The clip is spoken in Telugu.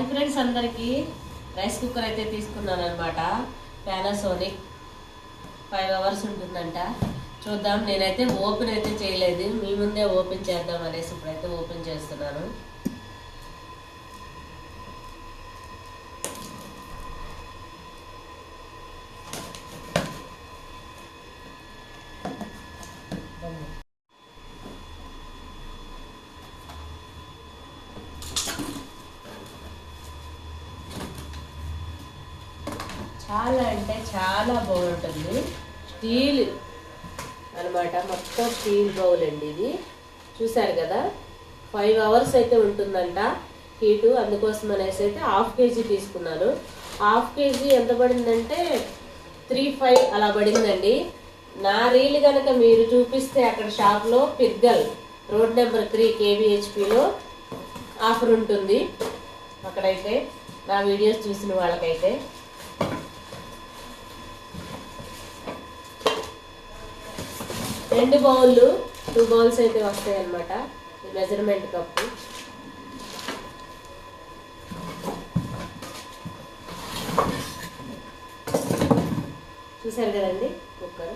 హాయ్ ఫ్రెండ్స్ అందరికీ. రైస్ కుక్కర్ అయితే తీసుకున్నాను అనమాట పానాసోనిక్ ఫైవ్ అవర్స్ ఉంటుందంట. చూద్దాం నేనైతే ఓపెన్ అయితే చేయలేదు. మీ ముందే ఓపెన్ చేద్దాం అనేసి ఇప్పుడైతే ఓపెన్ చేస్తున్నాను. చాలా అంటే చాలా బాగుంటుంది. స్టీల్ అనమాట మొత్తం స్టీల్ బౌల్ అండి ఇది. చూసారు కదా? ఫైవ్ అవర్స్ అయితే ఉంటుందంట హీటు. అందుకోసం అనేసి అయితే హాఫ్ కేజీ తీసుకున్నాను. హాఫ్ కేజీ ఎంత పడిందంటే త్రీ ఫైవ్ అలా పడిందండి. నా రీల్ కనుక మీరు చూపిస్తే అక్కడ షాప్లో పిగ్గల్ రోడ్ నెంబర్ త్రీ కేవీహెచ్పిలో ఆఫర్ ఉంటుంది. అక్కడైతే నా వీడియోస్ చూసిన వాళ్ళకైతే. రెండు బౌళ్ళు టూ బౌల్స్ అయితే వస్తాయి అనమాట మెజర్మెంట్ కప్పు. చూసారు కదండి కుక్కర్